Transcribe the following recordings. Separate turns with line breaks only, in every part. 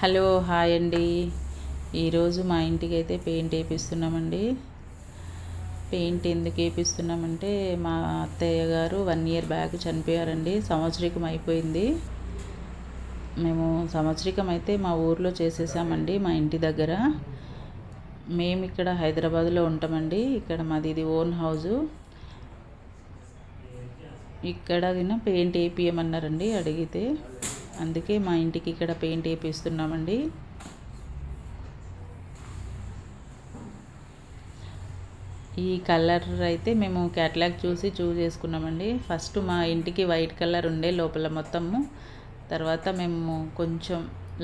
Hello hi అండి. ఈరోజు మా ఇంటికి అయితే పెయింట్ వేపిస్తున్నామండి. పెయింట్ ఎందుకు వేపిస్తున్నామంటే మా అత్తయ్య గారు వన్ ఇయర్ బ్యాక్ చనిపోయారండి. సంవత్సరికం అయిపోయింది. మేము సంవత్సరికం అయితే మా ఊర్లో చేసేసామండి మా ఇంటి దగ్గర. మేము ఇక్కడ హైదరాబాద్లో ఉంటామండి. ఇక్కడ మాది ఇది ఓన్ హౌజు. ఇక్కడ పెయింట్ వేపియమన్నారండి అడిగితే. అందుకే మా ఇంటికి ఇక్కడ పెయింట్ వేపిస్తున్నామండి. ఈ కలర్ అయితే మేము క్యాట్లాగ్ చూసి చూస్ చేసుకున్నామండి. ఫస్ట్ మా ఇంటికి వైట్ కలర్ ఉండే లోపల మొత్తము. తర్వాత మేము కొంచెం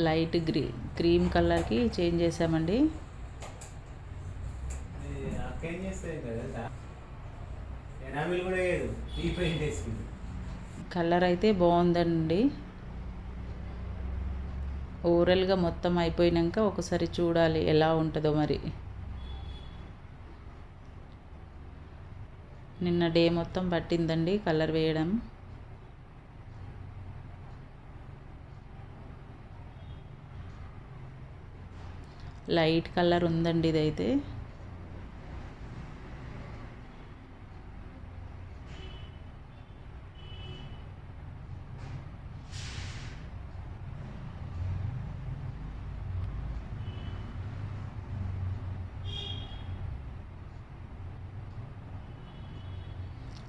లైట్ గ్రీ క్రీమ్ కలర్కి చేంజ్ చేసామండి. కలర్ అయితే బాగుందండి. ఓవరాల్గా మొత్తం అయిపోయినాక ఒకసారి చూడాలి ఎలా ఉంటుందో మరి. నిన్న డే మొత్తం పట్టిందండి కలర్ వేయడం. లైట్ కలర్ ఉందండి ఇదైతే.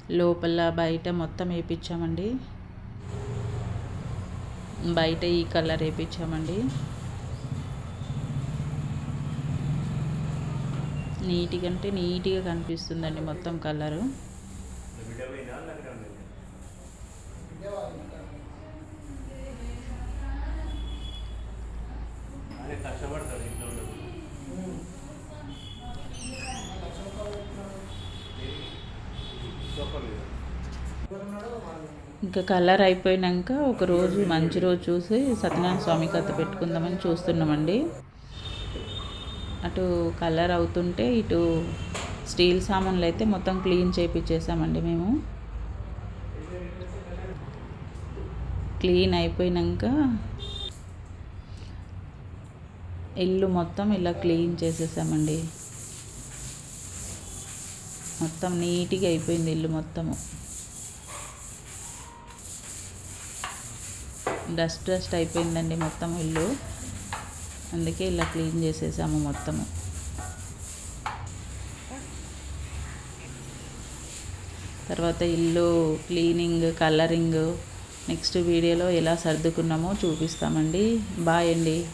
లోపల బయట మొత్తం వేయించామండి బయట ఈ కలర్ వేయించామండి నీట్గా అంటే నీట్గా కనిపిస్తుందండి మొత్తం కలరు. ఇంకా కలర్ అయిపోయినాక ఒక రోజు మంచి రోజు చూసి సత్యనారాయణ స్వామి కథ పెట్టుకుందామని చూస్తున్నామండి. అటు కలర్ అవుతుంటే ఇటు స్టీల్ సామాన్లు అయితే మొత్తం క్లీన్ చేయించేసామండి మేము. క్లీన్ అయిపోయినాక ఇల్లు మొత్తం ఇలా క్లీన్ చేసేసామండి. మొత్తం నీట్గా అయిపోయింది ఇల్లు మొత్తము. డస్ట్ డస్ట్ అయిపోయిందండి మొత్తం ఇల్లు. అందుకే ఇలా క్లీన్ చేసేసాము మొత్తము. తర్వాత ఇల్లు క్లీనింగ్ కలరింగ్ నెక్స్ట్ వీడియోలో ఎలా సర్దుకున్నామో చూపిస్తామండి. బాయ్ అండి.